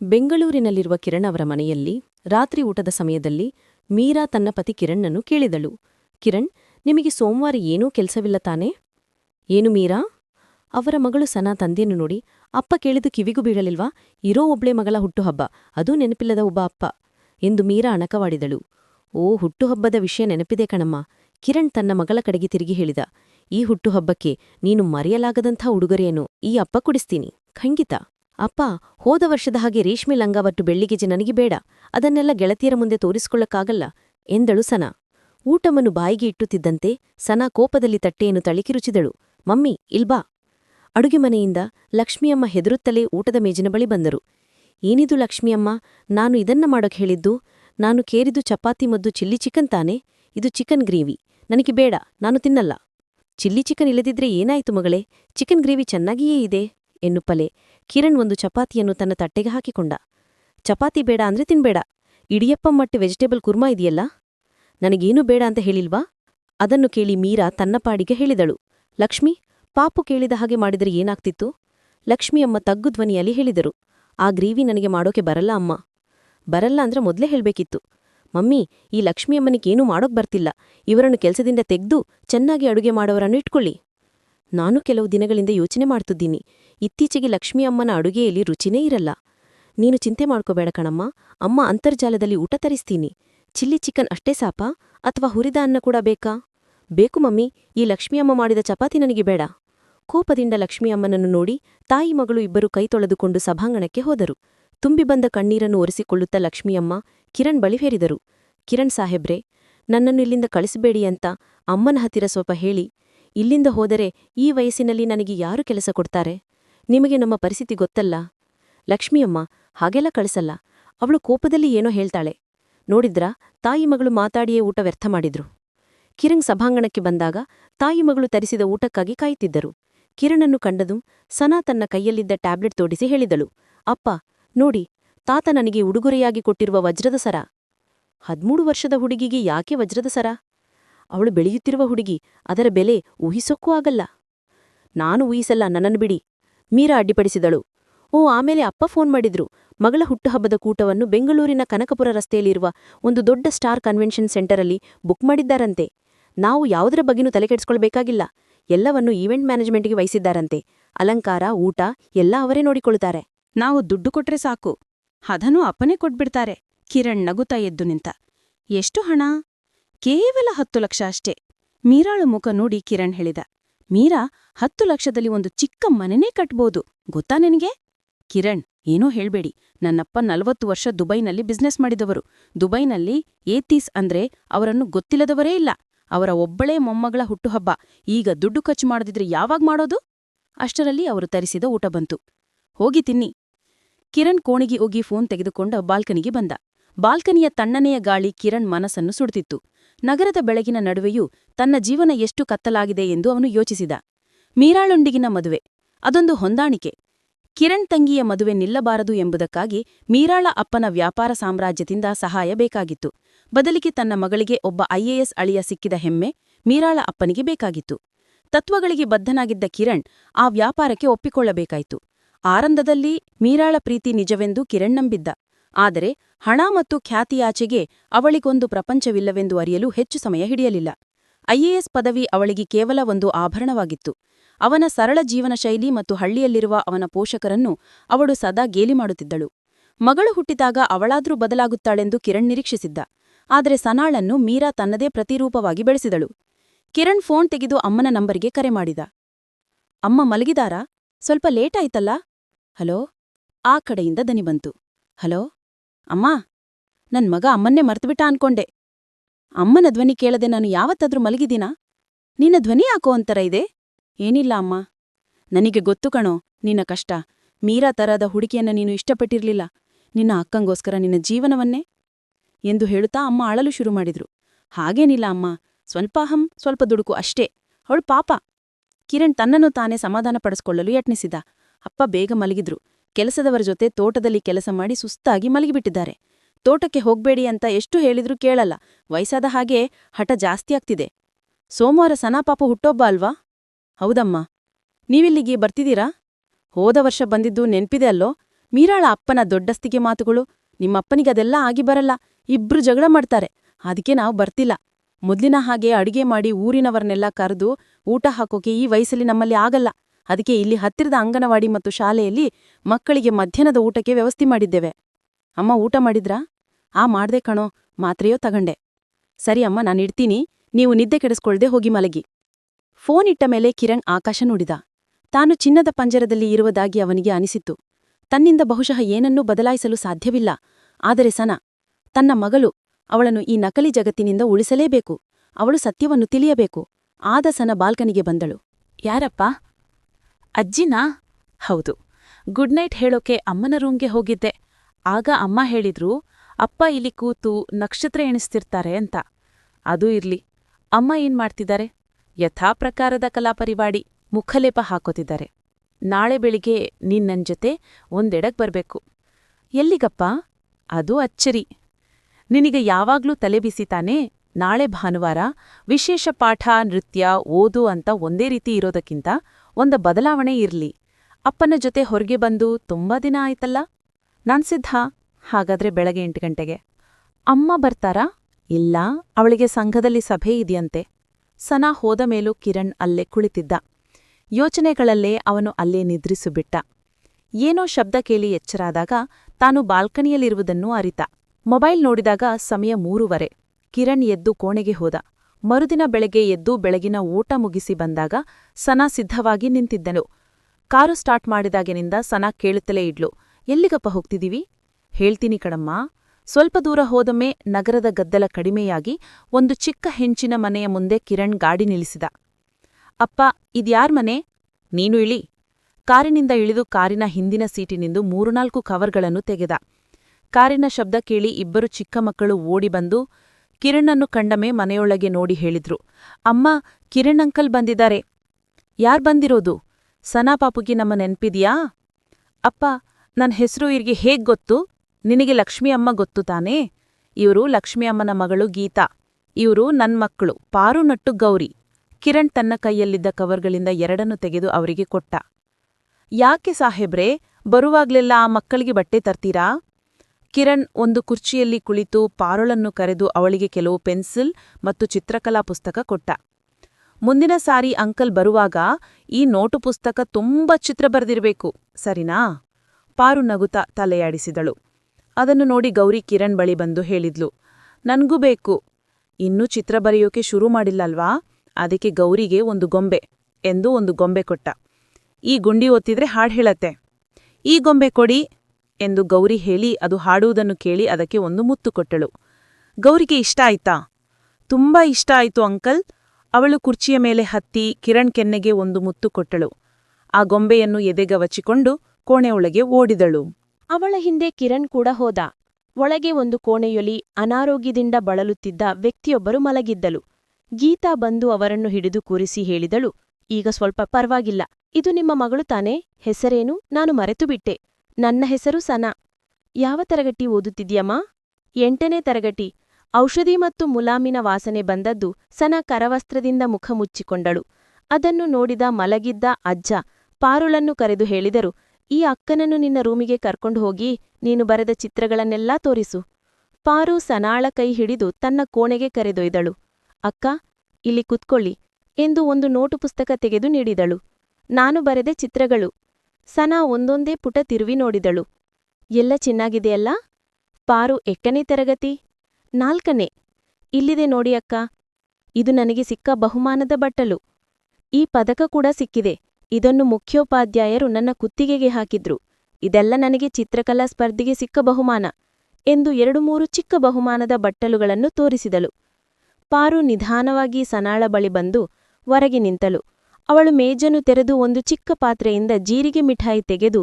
ಬೆಂಗಳೂರಿನಲ್ಲಿರುವ ಕಿರಣ್ ಅವರ ಮನೆಯಲ್ಲಿ ರಾತ್ರಿ ಊಟದ ಸಮಯದಲ್ಲಿ ಮೀರಾ ತನ್ನ ಪತಿ ಕಿರಣ್ಣನ್ನು ಕೇಳಿದಳು. ಕಿರಣ್, ನಿಮಗೆ ಸೋಮವಾರ ಏನೂ ಕೆಲಸವಿಲ್ಲ ತಾನೇ? ಏನು ಮೀರಾ? ಅವರ ಮಗಳು ಸನಾ ತಂದೆಯನ್ನು ನೋಡಿ ಅಪ್ಪ ಕೇಳಿದು ಕಿವಿಗೂ ಬೀಳಲಿಲ್ವಾ? ಇರೋ ಒಬ್ಳೆ ಮಗಳ ಹುಟ್ಟುಹಬ್ಬ, ಅದೂ ನೆನಪಿಲ್ಲದ ಒಬ್ಬ ಅಪ್ಪ, ಎಂದು ಮೀರಾ ಅಣಕವಾಡಿದಳು. ಓ, ಹುಟ್ಟುಹಬ್ಬದ ವಿಷಯ ನೆನಪಿದೆ ಕಣಮ್ಮ, ಕಿರಣ್ ತನ್ನ ಮಗಳ ಕಡೆಗೆ ತಿರುಗಿ ಹೇಳಿದ. ಈ ಹುಟ್ಟುಹಬ್ಬಕ್ಕೆ ನೀನು ಮರೆಯಲಾಗದಂಥ ಉಡುಗೊರೆಯನ್ನು ಈ ಅಪ್ಪ ಕೊಡಿಸ್ತೀನಿ. ಖಂಡಿತ. ಅಪ್ಪ, ಹೋದ ವರ್ಷದ ಹಾಗೆ ರೇಷ್ಮೆ ಲಂಗ ಒಟ್ಟು ಬೆಳ್ಳಿಗೆಜೆ ನನಗೆ ಬೇಡ. ಅದನ್ನೆಲ್ಲ ಗೆಳತಿಯರ ಮುಂದೆ ತೋರಿಸಿಕೊಳ್ಳಕ್ಕಾಗಲ್ಲ, ಎಂದಳು ಸನಾ. ಊಟವನ್ನು ಬಾಯಿಗೆ ಇಟ್ಟುತ್ತಿದ್ದಂತೆ ಸನಾ ಕೋಪದಲ್ಲಿ ತಟ್ಟೆಯನ್ನು ತಳಿಕಿರುಚಿದಳು ಮಮ್ಮಿ ಇಲ್ಬಾ ಅಡುಗೆ ಮನೆಯಿಂದ ಲಕ್ಷ್ಮಿಯಮ್ಮ ಹೆದರುತ್ತಲೇ ಊಟದ ಮೇಜಿನ ಬಳಿ ಬಂದರು. ಏನಿದು ಲಕ್ಷ್ಮಿಯಮ್ಮ, ನಾನು ಇದನ್ನ ಮಾಡೋಕ್ ಹೇಳಿದ್ದು, ನಾನು ಕೇರಿದು ಚಪಾತಿ ಮದ್ದು ಚಿಲ್ಲಿ ಚಿಕನ್ ತಾನೆ? ಇದು ಚಿಕನ್ ಗ್ರೇವಿ. ನನಗೆ ಬೇಡ, ನಾನು ತಿನ್ನಲ್ಲ. ಚಿಲ್ಲಿ ಚಿಕನ್ ಇಲ್ಲದಿದ್ರೆ ಏನಾಯ್ತು ಮಗಳೇ? ಚಿಕನ್ ಗ್ರೇವಿ ಚೆನ್ನಾಗಿಯೇ ಇದೆ ಎನ್ನುಪ್ಪಲೆ. ಕಿರಣ್ ಒಂದು ಚಪಾತಿಯನ್ನು ತನ್ನ ತಟ್ಟೆಗೆ ಹಾಕಿಕೊಂಡ. ಚಪಾತಿ ಬೇಡ ಅಂದ್ರೆ ತಿನ್ಬೇಡ. ಇಡಿಯಪ್ಪ ಮಟ್ಟಿ ವೆಜಿಟೇಬಲ್ ಕುರ್ಮಾ ಇದೆಯಲ್ಲ? ನನಗೇನೂ ಬೇಡ ಅಂತ ಹೇಳಿಲ್ವಾ? ಅದನ್ನು ಕೇಳಿ ಮೀರಾ ತನ್ನ ಪಾಡಿಗೆ ಹೇಳಿದಳು. ಲಕ್ಷ್ಮಿ, ಪಾಪು ಕೇಳಿದ ಹಾಗೆ ಮಾಡಿದರೆ ಏನಾಗ್ತಿತ್ತು? ಲಕ್ಷ್ಮಿಯಮ್ಮ ತಗ್ಗು ಧ್ವನಿಯಲ್ಲಿ ಹೇಳಿದರು. ಆ ಗ್ರೀವಿ ನನಗೆ ಮಾಡೋಕೆ ಬರಲ್ಲ ಅಮ್ಮ. ಬರಲ್ಲ ಅಂದ್ರೆ ಮೊದಲೇ ಹೇಳ್ಬೇಕಿತ್ತು. ಮಮ್ಮಿ, ಈ ಲಕ್ಷ್ಮಿಯಮ್ಮನಿಗೇನೂ ಮಾಡೋಕ್ ಬರ್ತಿಲ್ಲ. ಇವರನ್ನು ಕೆಲಸದಿಂದ ತೆಗ್ದು ಚೆನ್ನಾಗಿ ಅಡುಗೆ ಮಾಡೋರನ್ನು ಇಟ್ಕೊಳ್ಳಿ. ನಾನು ಕೆಲವು ದಿನಗಳಿಂದ ಯೋಚನೆ ಮಾಡ್ತಿದ್ದೀನಿ. ಇತ್ತೀಚೆಗೆ ಲಕ್ಷ್ಮಿ ಅಮ್ಮನ ಅಡುಗೆಯಲ್ಲಿ ರುಚಿನೇ ಇರಲ್ಲ. ನೀನು ಚಿಂತೆ ಮಾಡ್ಕೋಬೇಡ ಕಣಮ್ಮ. ಅಮ್ಮ ಅಂತರ್ಜಾಲದಲ್ಲಿ ಊಟ ತರಿಸ್ತೀನಿ. ಚಿಲ್ಲಿ ಚಿಕನ್ ಅಷ್ಟೇ ಸಾಪಾ? ಅಥವಾ ಹುರಿದ ಅನ್ನ ಕೂಡ ಬೇಕಾ? ಬೇಕು ಮಮ್ಮಿ. ಈ ಲಕ್ಷ್ಮಿಯಮ್ಮ ಮಾಡಿದ ಚಪಾತಿ ನನಗೆ ಬೇಡ. ಕೋಪದಿಂದ ಲಕ್ಷ್ಮಿಯಮ್ಮನನ್ನು ನೋಡಿ ತಾಯಿ ಮಗಳು ಇಬ್ಬರು ಕೈ ತೊಳೆದುಕೊಂಡು ಸಭಾಂಗಣಕ್ಕೆ ಹೋದರು. ತುಂಬಿ ಬಂದ ಕಣ್ಣೀರನ್ನು ಒರೆಸಿಕೊಳ್ಳುತ್ತಾ ಲಕ್ಷ್ಮಿಯಮ್ಮ ಕಿರಣ್ ಬಳಿ ಹೇರಿದರು. ಕಿರಣ್ ಸಾಹೇಬ್ರೆ, ನನ್ನನ್ನು ಇಲ್ಲಿಂದ ಕಳಿಸಬೇಡಿ ಅಂತ ಅಮ್ಮನ ಹತ್ತಿರ ಸ್ವಲ್ಪ ಹೇಳಿ. ಇಲ್ಲಿಂದ ಹೋದರೆ ಈ ವಯಸ್ಸಿನಲ್ಲಿ ನನಗೆ ಯಾರು ಕೆಲಸ ಕೊಡ್ತಾರೆ? ನಿಮಗೆ ನಮ್ಮ ಪರಿಸ್ಥಿತಿ ಗೊತ್ತಲ್ಲ? ಲಕ್ಷ್ಮಿಯಮ್ಮ, ಹಾಗೆಲ್ಲ ಕಳಿಸಲ್ಲ. ಅವಳು ಕೋಪದಲ್ಲಿ ಏನೋ ಹೇಳ್ತಾಳೆ. ನೋಡಿದ್ರಾ, ತಾಯಿ ಮಗಳು ಮಾತಾಡಿಯೇ ಊಟ ವ್ಯರ್ಥ ಮಾಡಿದ್ರು. ಕಿರಣ್ ಸಭಾಂಗಣಕ್ಕೆ ಬಂದಾಗ ತಾಯಿ ಮಗಳು ತರಿಸಿದ ಊಟಕ್ಕಾಗಿ ಕಾಯುತ್ತಿದ್ದರು ಕಿರಣನ್ನು ಕಂಡದು ಸನಾ ತನ್ನ ಕೈಯಲ್ಲಿದ್ದ ಟ್ಯಾಬ್ಲೆಟ್ ತೋಡಿಸಿ ಹೇಳಿದಳು. ಅಪ್ಪ, ನೋಡಿ, ತಾತ ನನಗೆ ಉಡುಗೊರೆಯಾಗಿ ಕೊಟ್ಟಿರುವ ವಜ್ರದ ಸರ. ಹದ್ಮೂರು ವರ್ಷದ ಹುಡುಗಿಗೆ ಯಾಕೆ ವಜ್ರದ ಸರ? ಅವಳು ಬೆಳೆಯುತ್ತಿರುವ ಹುಡುಗಿ, ಅದರ ಬೆಲೆ ಊಹಿಸೋಕ್ಕೂ ಆಗಲ್ಲ. ನಾನು ಊಹಿಸಲ್ಲ, ನನ್ನನ್ನು ಬಿಡಿ, ಮೀರಾ ಅಡ್ಡಿಪಡಿಸಿದಳು. ಓ, ಆಮೇಲೆ ಅಪ್ಪ ಫೋನ್ ಮಾಡಿದ್ರು. ಮಗಳ ಹುಟ್ಟುಹಬ್ಬದ ಕೂಟವನ್ನು ಬೆಂಗಳೂರಿನ ಕನಕಪುರ ರಸ್ತೆಯಲ್ಲಿರುವ ಒಂದು ದೊಡ್ಡ ಸ್ಟಾರ್ ಕನ್ವೆನ್ಷನ್ ಸೆಂಟರಲ್ಲಿ ಬುಕ್ ಮಾಡಿದ್ದಾರಂತೆ. ನಾವು ಯಾವುದರ ಬಗ್ಗೆನೂ ತಲೆಕೆಡಿಸ್ಕೊಳ್ಬೇಕಾಗಿಲ್ಲ. ಎಲ್ಲವನ್ನು ಈವೆಂಟ್ ಮ್ಯಾನೇಜ್ಮೆಂಟ್ಗೆ ವಹಿಸಿದ್ದಾರಂತೆ. ಅಲಂಕಾರ, ಊಟ, ಎಲ್ಲ ಅವರೇ ನೋಡಿಕೊಳ್ಳುತ್ತಾರೆ. ನಾವು ದುಡ್ಡು ಕೊಟ್ರೆ ಸಾಕು. ಅದನ್ನೂ ಅಪ್ಪನೇ ಕೊಟ್ಬಿಡ್ತಾರೆ. ಕಿರಣ್ ನಗುತ್ತಾ ಎದ್ದು ನಿಂತ. ಎಷ್ಟು ಹಣ? ಕೇವಲ ಹತ್ತು ಲಕ್ಷ ಅಷ್ಟೇ. ಮೀರಾಳು ಮುಖ ನೋಡಿ ಕಿರಣ್ ಹೇಳಿದ. ಮೀರಾ, ಹತ್ತು ಲಕ್ಷದಲ್ಲಿ ಒಂದು ಚಿಕ್ಕ ಮನೆನೇ ಕಟ್ಬೋದು. ಗೊತ್ತಾ ನಿನಗೆ? ಕಿರಣ್, ಏನೋ ಹೇಳ್ಬೇಡಿ. ನನ್ನಪ್ಪ ನಲವತ್ತು ವರ್ಷ ದುಬೈನಲ್ಲಿ ಬಿಸ್ನೆಸ್ ಮಾಡಿದವರು. ದುಬೈನಲ್ಲಿ ಏತೀಸ್ ಅಂದ್ರೆ ಅವರನ್ನು ಗೊತ್ತಿಲ್ಲದವರೇ ಇಲ್ಲ. ಅವರ ಒಬ್ಬಳೇ ಮೊಮ್ಮಗಳ ಹುಟ್ಟುಹಬ್ಬ. ಈಗ ದುಡ್ಡು ಖರ್ಚು ಮಾಡದಿದ್ರೆ ಯಾವಾಗ್ ಮಾಡೋದು? ಅಷ್ಟರಲ್ಲಿ ಅವರು ತರಿಸಿದ ಊಟ ಬಂತು. ಹೋಗಿ ತಿನ್ನಿ. ಕಿರಣ್ ಕೋಣಿಗೆ ಹೋಗಿ ಫೋನ್ ತೆಗೆದುಕೊಂಡ ಬಾಲ್ಕನಿಗೆ ಬಂದ. ಬಾಲ್ಕನಿಯ ತಣ್ಣನೆಯ ಗಾಳಿ ಕಿರಣ್ ಮನಸ್ಸನ್ನು ಸುಡ್ತಿತ್ತು. ನಗರದ ಬೆಳಗಿನ ನಡುವೆಯೂ ತನ್ನ ಜೀವನ ಎಷ್ಟು ಕತ್ತಲಾಗಿದೆ ಎಂದು ಅವನು ಯೋಚಿಸಿದ. ಮೀರಾಳೊಂದಿಗಿನ ಮದುವೆ. ಅದೊಂದು ಹೊಂದಾಣಿಕೆ. ಕಿರಣ್ ತಂಗಿಯ ಮದುವೆ ನಿಲ್ಲಬಾರದು ಎಂಬುದಕ್ಕಾಗಿ ಮೀರಾಳ ಅಪ್ಪನ ವ್ಯಾಪಾರ ಸಾಮ್ರಾಜ್ಯದಿಂದ ಸಹಾಯ ಬೇಕಾಗಿತ್ತು. ಬದಲಿಗೆ ತನ್ನ ಮಗಳಿಗೆ ಒಬ್ಬ ಐಎಎಸ್ ಅಳಿಯ ಸಿಕ್ಕಿದ ಹೆಮ್ಮೆ ಮೀರಾಳ ಅಪ್ಪನಿಗೆ ಬೇಕಾಗಿತ್ತು. ತತ್ವಗಳಿಗೆ ಬದ್ಧನಾಗಿದ್ದ ಕಿರಣ್ ಆ ವ್ಯಾಪಾರಕ್ಕೆ ಒಪ್ಪಿಕೊಳ್ಳಬೇಕಾಯಿತು. ಆರಂಭದಲ್ಲಿ ಮೀರಾಳ ಪ್ರೀತಿ ನಿಜವೆಂದು ಕಿರಣ್ ನಂಬಿದ್ದ. ಆದರೆ ಹಣ ಮತ್ತು ಖ್ಯಾತಿಯಾಚೆಗೆ ಅವಳಿಗೊಂದು ಪ್ರಪಂಚವಿಲ್ಲವೆಂದು ಅರಿಯಲು ಹೆಚ್ಚು ಸಮಯ ಹಿಡಿಯಲಿಲ್ಲ. ಐಎಎಸ್ ಪದವಿ ಅವಳಿಗೆ ಕೇವಲ ಒಂದು ಆಭರಣವಾಗಿತ್ತು. ಅವನ ಸರಳ ಜೀವನ ಶೈಲಿ ಮತ್ತು ಹಳ್ಳಿಯಲ್ಲಿರುವ ಅವನ ಪೋಷಕರನ್ನು ಅವಳು ಸದಾ ಗೇಲಿ ಮಾಡುತ್ತಿದ್ದಳು. ಮಗಳು ಹುಟ್ಟಿದಾಗ ಅವಳಾದ್ರೂ ಬದಲಾಗುತ್ತಾಳೆಂದು ಕಿರಣ್ ನಿರೀಕ್ಷಿಸಿದ್ದ. ಆದರೆ ಸನಾಳನ್ನು ಮೀರಾ ತನ್ನದೇ ಪ್ರತಿರೂಪವಾಗಿ ಬೆಳೆಸಿದಳು. ಕಿರಣ್ ಫೋನ್ ತೆಗೆದು ಅಮ್ಮನ ನಂಬರಿಗೆ ಕರೆ ಮಾಡಿದ. ಅಮ್ಮ ಮಲಗಿದಾರಾ? ಸ್ವಲ್ಪ ಲೇಟಾಯ್ತಲ್ಲ ಹಲೋ? ಆ ಕಡೆಯಿಂದ ದನಿ ಬಂತು. ಹಲೋ? ಅಮ್ಮ, ನನ್ ಮಗ ಅಮ್ಮನ್ನೇ ಮರ್ತುಬಿಟ್ಟ ಅನ್ಕೊಂಡೆ. ಅಮ್ಮನ ಧ್ವನಿ ಕೇಳದೆ ನಾನು ಯಾವತ್ತಾದ್ರೂ ಮಲಗಿದೀನಾ ನಿನ್ನ ಧ್ವನಿ ಯಾಕೋ ಅಂತರ ಇದೆ? ಏನಿಲ್ಲ ಅಮ್ಮ. ನನಗೆ ಗೊತ್ತು ಕಣೋ, ನಿನ್ನ ಕಷ್ಟ. ಮೀರಾ ತರಹದ ಹುಡುಗಿಯನ್ನ ನೀನು ಇಷ್ಟಪಟ್ಟಿರ್ಲಿಲ್ಲ. ನಿನ್ನ ಅಕ್ಕಂಗೋಸ್ಕರ ನಿನ್ನ ಜೀವನವನ್ನೇ? ಎಂದು ಹೇಳುತ್ತಾ ಅಮ್ಮ ಅಳಲು ಶುರು ಮಾಡಿದ್ರು. ಹಾಗೇನಿಲ್ಲ ಅಮ್ಮ. ಸ್ವಲ್ಪ ಅಹಂ, ಸ್ವಲ್ಪ ದುಡುಕು ಅಷ್ಟೇ. ಅವಳು ಪಾಪ. ಕಿರಣ್ ತನ್ನನ್ನು ತಾನೇ ಸಮಾಧಾನ ಪಡಿಸ್ಕೊಳ್ಳಲು ಯತ್ನಿಸಿದ. ಅಪ್ಪ ಬೇಗ ಮಲಗಿದ್ರು. ಕೆಲಸದವರ ಜೊತೆ ತೋಟದಲ್ಲಿ ಕೆಲಸ ಮಾಡಿ ಸುಸ್ತಾಗಿ ಮಲಗಿಬಿಟ್ಟಿದ್ದಾರೆ. ತೋಟಕ್ಕೆ ಹೋಗ್ಬೇಡಿ ಅಂತ ಎಷ್ಟು ಹೇಳಿದ್ರೂ ಕೇಳಲ್ಲ. ವಯಸ್ಸಾದ ಹಾಗೆ ಹಠ ಜಾಸ್ತಿ ಆಗ್ತಿದೆ. ಸೋಮವಾರ ಸನಾಪಾಪ ಹುಟ್ಟೊಬ್ಬ ಅಲ್ವಾ? ಹೌದಮ್ಮ. ನೀವಿಲ್ಲಿಗೆ ಬರ್ತಿದ್ದೀರಾ? ಹೋದ ವರ್ಷ ಬಂದಿದ್ದು ನೆನ್ಪಿದೆ ಅಲ್ಲೋ? ಮೀರಾಳ ಅಪ್ಪನ ದೊಡ್ಡಸ್ತಿಗೆ ಮಾತುಗಳು. ನಿಮ್ಮಪ್ಪನಿಗದೆಲ್ಲ ಆಗಿ ಬರಲ್ಲ. ಇಬ್ರು ಜಗಳ ಮಾಡ್ತಾರೆ. ಅದಕ್ಕೆ ನಾವು ಬರ್ತಿಲ್ಲ. ಮೊದ್ಲಿನ ಹಾಗೆ ಅಡಿಗೆ ಮಾಡಿ ಊರಿನವರನ್ನೆಲ್ಲ ಕರೆದು ಊಟ ಹಾಕೋಕೆ ಈ ವಯಸ್ಸಲ್ಲಿ ನಮ್ಮಲ್ಲಿ ಆಗಲ್ಲ. ಅದಕ್ಕೆ ಇಲ್ಲಿ ಹತ್ತಿರದ ಅಂಗನವಾಡಿ ಮತ್ತು ಶಾಲೆಯಲ್ಲಿ ಮಕ್ಕಳಿಗೆ ಮಧ್ಯಾಹ್ನದ ಊಟಕ್ಕೆ ವ್ಯವಸ್ಥೆ ಮಾಡಿದ್ದೇವೆ. ಅಮ್ಮ ಊಟ ಮಾಡಿದ್ರಾ? ಆ ಮಾಡ್ದೆ ಕಣೋ, ಮಾತ್ರೆಯೋ ತಗಂಡೆ. ಸರಿ ಅಮ್ಮ ನಾನಿಡ್ತೀನಿ ನೀವು ನಿದ್ದೆ ಕೆಡಿಸ್ಕೊಳ್ದೆ ಹೋಗಿ ಮಲಗಿ. ಫೋನ್ ಇಟ್ಟ ಮೇಲೆ ಕಿರಣ್ ಆಕಾಶ ನೋಡಿದ. ತಾನು ಚಿನ್ನದ ಪಂಜರದಲ್ಲಿ ಇರುವುದಾಗಿ ಅವನಿಗೆ ಅನಿಸಿತ್ತು. ತನ್ನಿಂದ ಬಹುಶಃ ಏನನ್ನೂ ಬದಲಾಯಿಸಲು ಸಾಧ್ಯವಿಲ್ಲ. ಆದರೆ ಸನ, ತನ್ನ ಮಗಳು ಅವಳನ್ನು ಈ ನಕಲಿ ಜಗತ್ತಿನಿಂದ ಉಳಿಸಲೇಬೇಕು. ಅವಳು ಸತ್ಯವನ್ನು ತಿಳಿಯಬೇಕು. ಆದ ಸನ ಬಾಲ್ಕನಿಗೆ ಬಂದಳು. ಯಾರಪ್ಪ? ಅಜ್ಜಿನಾ? ಹೌದು. ಗುಡ್ ನೈಟ್ ಹೇಳೋಕೆ ಅಮ್ಮನ ರೂಮ್ಗೆ ಹೋಗಿದ್ದೆ. ಆಗ ಅಮ್ಮ ಹೇಳಿದ್ರು, ಅಪ್ಪ ಇಲ್ಲಿ ಕೂತು ನಕ್ಷತ್ರ ಎಣಿಸ್ತಿರ್ತಾರೆ ಅಂತ. ಅದೂ ಇರ್ಲಿ. ಅಮ್ಮ ಏನ್ ಮಾಡ್ತಿದ್ದಾರೆ? ಯಥಾಪ್ರಕಾರದ ಕಲಾಪರಿವಾಡಿ ಮುಖಲೇಪ ಹಾಕೋತಿದ್ದಾರೆ. ನಾಳೆ ಬೆಳಿಗ್ಗೆ ನೀನ್ ನನ್ ಜೊತೆ ಒಂದೆಡಕ್ ಬರ್ಬೇಕು. ಎಲ್ಲಿಗಪ್ಪ? ಅದು ಅಚ್ಚರಿ. ನಿನಗೆ ಯಾವಾಗ್ಲೂ ತಲೆ ಬಿಸಿ ತಾನೇ? ನಾಳೆ ಭಾನುವಾರ ವಿಶೇಷ ಪಾಠ, ನೃತ್ಯ, ಓದು ಅಂತ ಒಂದೇ ರೀತಿ ಇರೋದಕ್ಕಿಂತ ಒಂದ ಬದಲಾವಣೆ ಇರ್ಲಿ. ಅಪ್ಪನ ಜೊತೆ ಹೊರಗೆ ಬಂದು ತುಂಬಾ ದಿನ ಆಯ್ತಲ್ಲ? ನಾನ್ ಸಿದ್ಧ. ಹಾಗಾದ್ರೆ ಬೆಳಗ್ಗೆ ಎಂಟು ಗಂಟೆಗೆ. ಅಮ್ಮ ಬರ್ತಾರಾ? ಇಲ್ಲ, ಅವಳಿಗೆ ಸಂಘದಲ್ಲಿ ಸಭೆ ಇದೆಯಂತೆ. ಸನಾ ಹೋದ ಮೇಲೂ ಕಿರಣ್ ಅಲ್ಲೇ ಕುಳಿತಿದ್ದ. ಯೋಚನೆಗಳಲ್ಲೇ ಅವನು ಅಲ್ಲೇ ನಿದ್ರಿಸುಬಿಟ್ಟ. ಏನೋ ಶಬ್ದ ಕೇಳಿ ಎಚ್ಚರಾದಾಗ ತಾನು ಬಾಲ್ಕನಿಯಲ್ಲಿರುವುದನ್ನು ಅರಿತ. ಮೊಬೈಲ್ ನೋಡಿದಾಗ ಸಮಯ ಮೂರುವರೆ. ಕಿರಣ್ ಎದ್ದು ಕೋಣೆಗೆ ಹೋದ. ಮರುದಿನ ಬೆಳಗ್ಗೆ ಎದ್ದು ಬೆಳಗಿನ ಊಟ ಮುಗಿಸಿ ಬಂದಾಗ ಸನಾ ಸಿದ್ಧವಾಗಿ ನಿಂತಿದ್ದನು. ಕಾರು ಸ್ಟಾರ್ಟ್ ಮಾಡಿದಾಗಿನಿಂದ ಸನಾ ಕೇಳುತ್ತಲೇ ಇಡ್ಲು ಎಲ್ಲಿಗಪ್ಪ ಹೋಗ್ತಿದೀವಿ? ಹೇಳ್ತೀನಿ ಕಣಮ್ಮ. ಸ್ವಲ್ಪ ದೂರ ಹೋದೊಮ್ಮೆ ನಗರದ ಗದ್ದಲ ಕಡಿಮೆಯಾಗಿ ಒಂದು ಚಿಕ್ಕ ಹೆಂಚಿನ ಮನೆಯ ಮುಂದೆ ಕಿರಣ್ ಗಾಡಿ ನಿಲ್ಲಿಸಿದ. ಅಪ್ಪ, ಇದ್ಯಾರ್ ಮನೆ? ನೀನು ಇಳಿ. ಕಾರಿನಿಂದ ಇಳಿದು ಕಾರಿನ ಹಿಂದಿನ ಸೀಟಿನಿಂದು ಮೂರುನಾಲ್ಕು ಕವರ್ಗಳನ್ನು ತೆಗೆದ. ಕಾರಿನ ಶಬ್ದ ಕೇಳಿ ಇಬ್ಬರು ಚಿಕ್ಕ ಮಕ್ಕಳು ಓಡಿ ಬಂದು ಕಿರಣನ್ನು ಕಂಡಮೆ ಮನೆಯೊಳಗೆ ನೋಡಿ ಹೇಳಿದ್ರು. ಅಮ್ಮ, ಕಿರಣ್ ಅಂಕಲ್ ಬಂದಿದ್ದಾರೆ. ಯಾರ್ ಬಂದಿರೋದು? ಸನಾ ಪಾಪುಗೆ ನಮ್ಮ ನೆನ್ಪಿದ್ಯಾ? ಅಪ್ಪ ನನ್ನ ಹೆಸರು ಇವ್ರಿಗೆ ಹೇಗ್ ಗೊತ್ತು? ನಿನಗೆ ಲಕ್ಷ್ಮಿ ಅಮ್ಮ ಗೊತ್ತು ತಾನೇ? ಇವರು ಲಕ್ಷ್ಮಿ ಅಮ್ಮನ ಮಗಳು ಗೀತಾ. ಇವರು ನನ್ ಮಕ್ಕಳು, ಪಾರು ನಟ್ಟು ಗೌರಿ. ಕಿರಣ್ ತನ್ನ ಕೈಯಲ್ಲಿದ್ದ ಕವರ್ಗಳಿಂದ ಎರಡನ್ನು ತೆಗೆದು ಅವರಿಗೆ ಕೊಟ್ಟ. ಯಾಕೆ ಸಾಹೇಬ್ರೆ, ಬರುವಾಗ್ಲೆಲ್ಲ ಆ ಮಕ್ಕಳಿಗೆ ಬಟ್ಟೆ ತರ್ತೀರಾ? ಕಿರಣ್ ಒಂದು ಕುರ್ಚಿಯಲ್ಲಿ ಕುಳಿತು ಪಾರುಳನ್ನು ಕರೆದು ಅವಳಿಗೆ ಕೆಲವು ಪೆನ್ಸಿಲ್ ಮತ್ತು ಚಿತ್ರಕಲಾ ಪುಸ್ತಕ ಕೊಟ್ಟ. ಮುಂದಿನ ಸಾರಿ ಅಂಕಲ್ ಬರುವಾಗ, ಈ ನೋಟು ಪುಸ್ತಕ ತುಂಬಾ ಚಿತ್ರ ಬರೆದಿರಬೇಕು, ಸರಿನಾ? ಪಾರು ನಗುತ ತಲೆಯಾಡಿಸಿದಳು. ಅದನ್ನು ನೋಡಿ ಗೌರಿ ಕಿರಣ್ ಬಳಿ ಬಂದು ಹೇಳಿದ್ಲು, ನನಗೂ ಬೇಕು. ಇನ್ನೂ ಚಿತ್ರ ಬರೆಯೋಕೆ ಶುರು ಮಾಡಿಲ್ಲಲ್ವಾ? ಅದಕ್ಕೆ ಗೌರಿಗೆ ಒಂದು ಗೊಂಬೆ, ಎಂದು ಒಂದು ಗೊಂಬೆ ಕೊಟ್ಟ. ಈ ಗುಂಡಿ ಒತ್ತಿದ್ರೆ ಹಾಡು ಹೇಳತ್ತೆ. ಈ ಗೊಂಬೆ ಕೊಡಿ. ಎಂದು ಗೌರಿ ಹೇಳಿ ಅದು ಹಾಡುವುದನ್ನು ಕೇಳಿ ಅದಕ್ಕೆ ಒಂದು ಮುತ್ತು ಕೊಟ್ಟಳು. ಗೌರಿಗೆ ಇಷ್ಟ ಆಯ್ತಾ? ತುಂಬಾ ಇಷ್ಟ ಆಯ್ತು ಅಂಕಲ್. ಅವಳು ಕುರ್ಚಿಯ ಮೇಲೆ ಹತ್ತಿ ಕಿರಣ್ ಕೆನ್ನೆಗೆ ಒಂದು ಮುತ್ತು ಕೊಟ್ಟಳು. ಆ ಗೊಂಬೆಯನ್ನು ಎದೆಗವಚಿಕೊಂಡು ಕೋಣೆಯೊಳಗೆ ಓಡಿದಳು. ಅವಳ ಹಿಂದೆ ಕಿರಣ್ ಕೂಡ ಹೋದ. ಒಳಗೆ ಒಂದು ಕೋಣೆಯೊಲಿ ಅನಾರೋಗ್ಯದಿಂದ ಬಳಲುತ್ತಿದ್ದ ವ್ಯಕ್ತಿಯೊಬ್ಬರು ಮಲಗಿದ್ದಳು. ಗೀತಾ ಬಂದು ಅವರನ್ನು ಹಿಡಿದು ಕೂರಿಸಿ ಹೇಳಿದಳು, ಈಗ ಸ್ವಲ್ಪ ಪರವಾಗಿಲ್ಲ. ಇದು ನಿಮ್ಮ ಮಗಳು ತಾನೇ? ಹೆಸರೇನು? ನಾನು ಮರೆತು ಬಿಟ್ಟೆ ನನ್ನ ಹೆಸರು ಸನಾ. ಯಾವ ತರಗತಿ ಓದುತ್ತಿದ್ಯಮ್ಮ ಎಂಟನೇ ತರಗತಿ. ಔಷಧಿ ಮತ್ತು ಮುಲಾಮಿನ ವಾಸನೆ ಬಂದದ್ದು ಸನ ಕರವಸ್ತ್ರದಿಂದ ಮುಖ ಮುಚ್ಚಿಕೊಂಡಳು. ಅದನ್ನು ನೋಡಿದ ಮಲಗಿದ್ದ ಅಜ್ಜ ಪಾರುಳನ್ನು ಕರೆದು ಹೇಳಿದರು, ಈ ಅಕ್ಕನನ್ನು ನಿನ್ನ ರೂಮಿಗೆ ಕರ್ಕೊಂಡು ಹೋಗಿ, ನೀನು ಬರೆದ ಚಿತ್ರಗಳನ್ನೆಲ್ಲಾ ತೋರಿಸು ಪಾರು ಸನಾಳ ಕೈ ಹಿಡಿದು ತನ್ನ ಕೋಣೆಗೆ ಕರೆದೊಯ್ದಳು, ಅಕ್ಕ, ಇಲ್ಲಿ ಕುತ್ಕೊಳ್ಳಿ ಎಂದು ಒಂದು ನೋಟು ಪುಸ್ತಕ ತೆಗೆದು ನೀಡಿದಳು. ನಾನು ಬರೆದೆ ಚಿತ್ರಗಳು ಸನಾ ಒಂದೊಂದೇ ಪುಟ ತಿರುವಿ ನೋಡಿದಳು. ಎಲ್ಲ ಚೆನ್ನಾಗಿದೆಯಲ್ಲ? ಪಾರು ಎಟ್ಟನೇ ತರಗತಿ? ನಾಲ್ಕನೇ. ಇಲ್ಲಿದೆ ನೋಡಿ ಅಕ್ಕ. ಇದು ನನಗೆ ಸಿಕ್ಕ ಬಹುಮಾನದ ಬಟ್ಟಲು. ಈ ಪದಕ ಕೂಡ ಸಿಕ್ಕಿದೆ. ಇದನ್ನು ಮುಖ್ಯೋಪಾಧ್ಯಾಯರು ನನ್ನ ಕುತ್ತಿಗೆಗೆ ಹಾಕಿದ್ರು. ಇದೆಲ್ಲ ನನಗೆ ಚಿತ್ರಕಲಾ ಸ್ಪರ್ಧೆಗೆ ಸಿಕ್ಕ ಬಹುಮಾನ ಎಂದು ಎರಡು ಮೂರು ಚಿಕ್ಕ ಬಹುಮಾನದ ಬಟ್ಟಲುಗಳನ್ನು ತೋರಿಸಿದಳು. ಪಾರು ನಿಧಾನವಾಗಿ ಸನಾಳ ಬಳಿ ಬಂದು ಹೊರಗೆ ನಿಂತಳು. ಅವಳು ಮೇಜನ್ನು ತೆರೆದು ಒಂದು ಚಿಕ್ಕ ಪಾತ್ರೆಯಿಂದ ಜೀರಿಗೆ ಮಿಠಾಯಿ ತೆಗೆದು,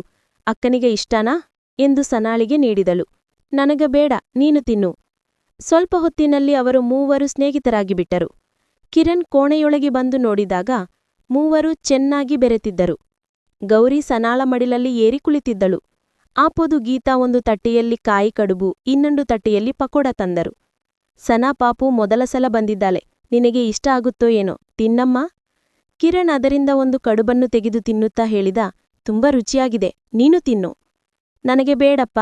ಅಕ್ಕನಿಗೆ ಇಷ್ಟನಾ? ಎಂದು ಸನಾಳಿಗೆ ನೀಡಿದಳು. ನನಗ ಬೇಡ, ನೀನು ತಿನ್ನು. ಸ್ವಲ್ಪ ಹೊತ್ತಿನಲ್ಲಿ ಅವರು ಮೂವರು ಸ್ನೇಹಿತರಾಗಿಬಿಟ್ಟರು ಕಿರಣ್ ಕೋಣೆಯೊಳಗೆ ಬಂದು ನೋಡಿದಾಗ ಮೂವರು ಚೆನ್ನಾಗಿ ಬೆರೆತಿದ್ದರು. ಗೌರಿ ಸನಾಳ ಮಡಿಲಲ್ಲಿ ಏರಿ ಕುಳಿತಿದ್ದಳು. ಆಪೋದು ಗೀತಾ ಒಂದು ತಟ್ಟೆಯಲ್ಲಿ ಕಾಯಿ ಕಡುಬು, ಇನ್ನೊಂದು ತಟ್ಟೆಯಲ್ಲಿ ಪಕೋಡ ತಂದರು. ಸನಾ ಪಾಪು ಮೊದಲ ಸಲ ಬಂದಿದ್ದಾಳೆ, ನಿನಗೆ ಇಷ್ಟ ಆಗುತ್ತೋ ಏನೋ, ತಿನ್ನಮ್ಮ. ಕಿರಣ್ ಅದರಿಂದ ಒಂದು ಕಡುಬನ್ನು ತೆಗೆದು ತಿನ್ನುತ್ತಾ ಹೇಳಿದ, ತುಂಬ ರುಚಿಯಾಗಿದೆ, ನೀನು ತಿನ್ನು. ನನಗೆ ಬೇಡಪ್ಪ.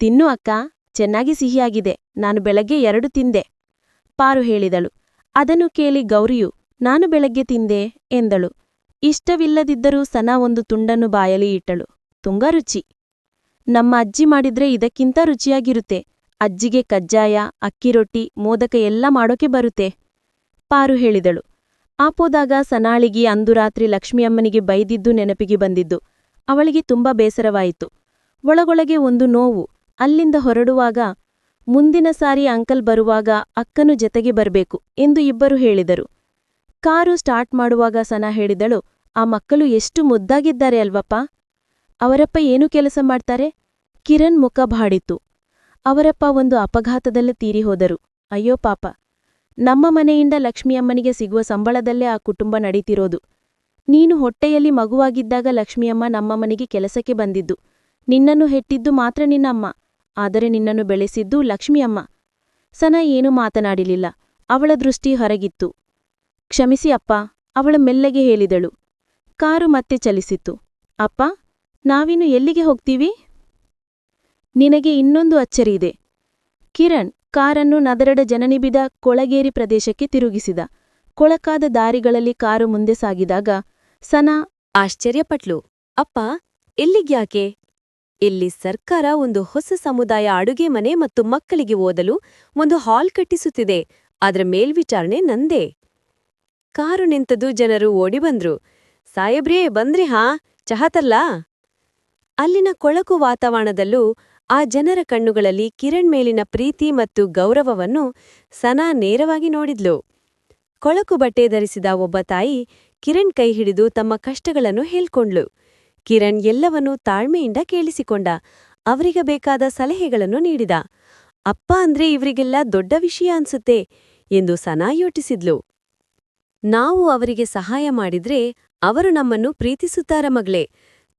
ತಿನ್ನು ಅಕ್ಕ, ಚೆನ್ನಾಗಿ ಸಿಹಿಯಾಗಿದೆ, ನಾನು ಬೆಳಗ್ಗೆ ಎರಡು ತಿಂದೆ, ಪಾರು ಹೇಳಿದಳು. ಅದನ್ನು ಕೇಳಿ ಗೌರಿಯು, ನಾನು ಬೆಳಗ್ಗೆ ತಿಂದೆ, ಎಂದಳು. ಇಷ್ಟವಿಲ್ಲದಿದ್ದರೂ ಸನಾ ಒಂದು ತುಂಡನ್ನು ಬಾಯಲಿ ಇಟ್ಟಳು. ತುಂಗ ರುಚಿ. ನಮ್ಮ ಅಜ್ಜಿ ಮಾಡಿದ್ರೆ ಇದಕ್ಕಿಂತ ರುಚಿಯಾಗಿರುತ್ತೆ. ಅಜ್ಜಿಗೆ ಕಜ್ಜಾಯ ಅಕ್ಕಿರೊಟ್ಟಿ ಮೋದಕ ಎಲ್ಲ ಮಾಡೋಕೆ ಬರುತ್ತೆ, ಪಾರು ಹೇಳಿದಳು. ಆಪೋದಾಗ ಸನಾಳಿಗಿ ಅಂದು ರಾತ್ರಿ ಲಕ್ಷ್ಮಿಯಮ್ಮನಿಗೆ ಬೈದಿದ್ದು ನೆನಪಿಗೆ ಬಂದಿದ್ದು. ಅವಳಿಗೆ ತುಂಬ ಬೇಸರವಾಯಿತು. ಒಳಗೊಳಗೆ ಒಂದು ನೋವು. ಅಲ್ಲಿಂದ ಹೊರಡುವಾಗ ಮುಂದಿನ ಸಾರಿ ಅಂಕಲ್ ಬರುವಾಗ ಅಕ್ಕನು ಜತೆಗೆ ಬರಬೇಕು ಎಂದು ಇಬ್ಬರು ಹೇಳಿದರು. ಕಾರು ಸ್ಟಾರ್ಟ್ ಮಾಡುವಾಗ ಸನಾ ಹೇಳಿದಳು, ಆ ಮಕ್ಕಳು ಎಷ್ಟು ಮುದ್ದಾಗಿದ್ದಾರೆ ಅಲ್ವಪ್ಪ? ಅವರಪ್ಪ ಏನು ಕೆಲಸ ಮಾಡ್ತಾರೆ? ಕಿರಣ್ ಮುಖ ಬಾಡಿತು. ಅವರಪ್ಪ ಒಂದು ಅಪಘಾತದಲ್ಲಿ ತೀರಿಹೋದರು ಅಯ್ಯೋ ಪಾಪ ನಮ್ಮ ಮನೆಯಿಂದ ಲಕ್ಷ್ಮಿಯಮ್ಮನಿಗೆ ಸಿಗುವ ಸಂಬಳದಲ್ಲೇ ಆ ಕುಟುಂಬ ನಡೀತಿರೋದು. ನೀನು ಹೊಟ್ಟೆಯಲ್ಲಿ ಮಗುವಾಗಿದ್ದಾಗ ಲಕ್ಷ್ಮಿಯಮ್ಮ ನಮ್ಮ ಮನೆಗೆ ಕೆಲಸಕ್ಕೆ ಬಂದಿದ್ದು. ನಿನ್ನನ್ನು ಹೆಟ್ಟಿದ್ದು ಮಾತ್ರ ನಿನ್ನಮ್ಮ. ಆದರೆ ನಿನ್ನನ್ನು ಬೆಳೆಸಿದ್ದು ಲಕ್ಷ್ಮಿಯಮ್ಮ. ಸನ ಏನೂ ಮಾತನಾಡಿಲಿಲ್ಲ. ಅವಳ ದೃಷ್ಟಿ ಹೊರಗಿತ್ತು. ಕ್ಷಮಿಸಿ ಅಪ್ಪ, ಅವಳ ಮೆಲ್ಲಗೆ ಹೇಳಿದಳು. ಕಾರು ಮತ್ತೆ ಚಲಿಸಿತು. ಅಪ್ಪ, ನಾವಿನ್ನು ಎಲ್ಲಿಗೆ ಹೋಗ್ತೀವಿ? ನಿನಗೆ ಇನ್ನೊಂದು ಅಚ್ಚರಿಯಿದೆ ಕಿರಣ್ ಕಾರನ್ನು ನದರಡ ಜನನಿಬಿದ ಕೊಳಗೇರಿ ಪ್ರದೇಶಕ್ಕೆ ತಿರುಗಿಸಿದ. ಕೊಳಕಾದ ದಾರಿಗಳಲ್ಲಿ ಕಾರು ಮುಂದೆ ಸಾಗಿದಾಗ, ಸನಾ, ಆಶ್ಚರ್ಯಪಟ್ಲು. ಅಪ್ಪ ಎಲ್ಲಿಗ್ಯಾಕೆ ಇಲ್ಲಿ ಸರ್ಕಾರ ಒಂದು ಹೊಸ ಸಮುದಾಯ ಅಡುಗೆ ಮನೆ ಮತ್ತು ಮಕ್ಕಳಿಗೆ ಓದಲು ಒಂದು ಹಾಲ್ ಕಟ್ಟಿಸುತ್ತಿದೆ. ಅದರ ಮೇಲ್ವಿಚಾರಣೆ ನಂದೇ. ಕಾರು ನಿಂತದು ಜನರು ಓಡಿ ಬಂದ್ರು ಸಾಯಬ್ರೇ ಬಂದ್ರಿ ಹಾ ಚಹತಲ್ಲ ಅಲ್ಲಿನ ಕೊಳಕು ವಾತಾವರಣದಲ್ಲೂ ಆ ಜನರ ಕಣ್ಣುಗಳಲ್ಲಿ ಕಿರಣ್ ಮೇಲಿನ ಪ್ರೀತಿ ಮತ್ತು ಗೌರವವನ್ನು ಸನಾ ನೇರವಾಗಿ ನೋಡಿದ್ಲು. ಕೊಳಕು ಬಟ್ಟೆ ಧರಿಸಿದ ಒಬ್ಬ ತಾಯಿ ಕಿರಣ್ ಕೈ ಹಿಡಿದು ತಮ್ಮ ಕಷ್ಟಗಳನ್ನು ಹೇಳ್ಕೊಂಡ್ಲು ಕಿರಣ್ ಎಲ್ಲವನ್ನೂ ತಾಳ್ಮೆಯಿಂದ ಕೇಳಿಸಿಕೊಂಡ, ಅವರಿಗೆ ಬೇಕಾದ ಸಲಹೆಗಳನ್ನು ನೀಡಿದ. ಅಪ್ಪ ಅಂದ್ರೆ ಇವರಿಗೆಲ್ಲ ದೊಡ್ಡ ವಿಷಯ ಅನ್ಸುತ್ತೆ ಎಂದು ಸನಾ ಯೋಟಿಸಿದ್ಲು ನಾವು ಅವರಿಗೆ ಸಹಾಯ ಮಾಡಿದ್ರೆ ಅವರು ನಮ್ಮನ್ನು ಪ್ರೀತಿಸುತ್ತಾರ ಮಗಳೇ.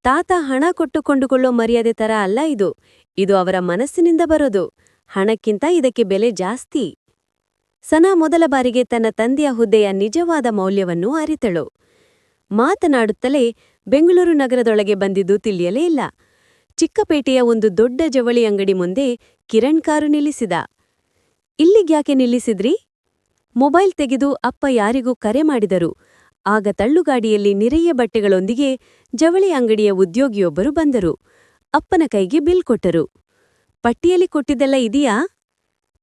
ತಾತ ಹಣ ಕೊಟ್ಟುಕೊಂಡುಕೊಳ್ಳೋ ಮರ್ಯಾದೆ ತರ ಅಲ್ಲ ಇದು. ಇದು ಅವರ ಮನಸ್ಸಿನಿಂದ ಬರೋದು. ಹಣಕ್ಕಿಂತ ಇದಕ್ಕೆ ಬೆಲೆ ಜಾಸ್ತಿ. ಸನಾ ಮೊದಲ ಬಾರಿಗೆ ತನ್ನ ತಂದೆಯ ಹುದ್ದೆಯ ನಿಜವಾದ ಮೌಲ್ಯವನ್ನು ಅರಿತಳು. ಮಾತನಾಡುತ್ತಲೇ ಬೆಂಗಳೂರು ನಗರದೊಳಗೆ ಬಂದಿದ್ದು ತಿಳಿಯಲೇ ಇಲ್ಲ. ಚಿಕ್ಕಪೇಟೆಯ ಒಂದು ದೊಡ್ಡ ಜವಳಿ ಅಂಗಡಿ ಮುಂದೆ ಕಿರಣ್ ಕಾರು ನಿಲ್ಲಿಸಿದ. ಇಲ್ಲಿಗ್ಯಾಕೆ ನಿಲ್ಲಿಸಿದ್ರಿ? ಮೊಬೈಲ್ ತೆಗೆದು ಅಪ್ಪ ಯಾರಿಗೂ ಕರೆ ಮಾಡಿದರು. ಆಗ ತಳ್ಳುಗಾಡಿಯಲ್ಲಿ ನಿರೆಯ ಬಟ್ಟೆಗಳೊಂದಿಗೆ ಜವಳಿ ಅಂಗಡಿಯ ಉದ್ಯೋಗಿಯೊಬ್ಬರು ಬಂದರು. ಅಪ್ಪನ ಕೈಗೆ ಬಿಲ್ ಕೊಟ್ಟರು. ಪಟ್ಟಿಯಲ್ಲಿ ಕೊಟ್ಟಿದ್ದೆಲ್ಲ ಇದೆಯಾ?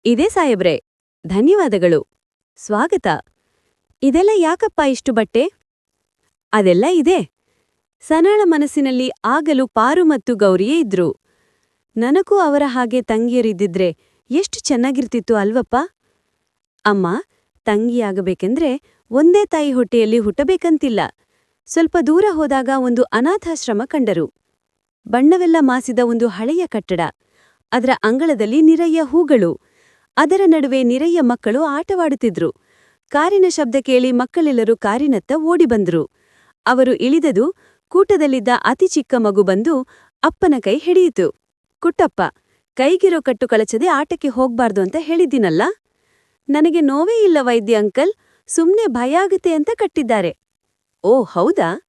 ಇದೇ ಸಾಯಬ್ರೆ ಧನ್ಯವಾದಗಳು. ಸ್ವಾಗತ. ಇದೆಲ್ಲ ಯಾಕಪ್ಪ ಇಷ್ಟು ಬಟ್ಟೆ? ಅದೆಲ್ಲ ಇದೆ. ಸನಾಳ ಮನಸ್ಸಿನಲ್ಲಿ ಆಗಲು ಪಾರು ಮತ್ತು ಗೌರಿಯೇ ಇದ್ರು. ನನಗೂ ಅವರ ಹಾಗೆ ತಂಗಿಯರಿದ್ದಿದ್ರೆ ಎಷ್ಟು ಚೆನ್ನಾಗಿರ್ತಿತ್ತು ಅಲ್ವಪ್ಪ? ಅಮ್ಮ ತಂಗಿಯಾಗಬೇಕೆಂದ್ರೆ ಒಂದೇ ತಾಯಿ ಹೊಟ್ಟೆಯಲ್ಲಿ ಹುಟ್ಟಬೇಕಂತಿಲ್ಲ. ಸ್ವಲ್ಪ ದೂರ ಹೋದಾಗ ಒಂದು ಅನಾಥಾಶ್ರಮ ಕಂಡರು. ಬಣ್ಣವೆಲ್ಲ ಮಾಸಿದ ಒಂದು ಹಳೆಯ ಕಟ್ಟಡ. ಅದರ ಅಂಗಳದಲ್ಲಿ ನಿರಯ್ಯ ಹೂಗಳು. ಅದರ ನಡುವೆ ನಿರಯ್ಯ ಮಕ್ಕಳು ಆಟವಾಡುತ್ತಿದ್ರು. ಕಾರಿನ ಶಬ್ದ ಕೇಳಿ ಮಕ್ಕಳೆಲ್ಲರೂ ಕಾರಿನತ್ತ ಓಡಿ ಬಂದ್ರು ಅವರು ಇಳಿದದು ಕೂಟದಲ್ಲಿದ್ದ ಅತಿ ಚಿಕ್ಕ ಮಗು ಬಂದು ಅಪ್ಪನ ಕೈ ಹಿಡಿಯಿತು. ಕುಟ್ಟಪ್ಪ, ಕೈಗಿರೋ ಕಟ್ಟು ಕಳಚದೆ ಆಟಕ್ಕೆ ಹೋಗ್ಬಾರ್ದು ಅಂತ ಹೇಳಿದ್ದೀನಲ್ಲ? ನನಗೆ ನೋವೇ ಇಲ್ಲ ವೈದ್ಯ ಅಂಕಲ್, ಸುಮ್ನೆ ಭಯ ಆಗುತ್ತೆ ಅಂತ ಕಟ್ಟಿದ್ದಾರೆ. ಓ ಹೌದಾ?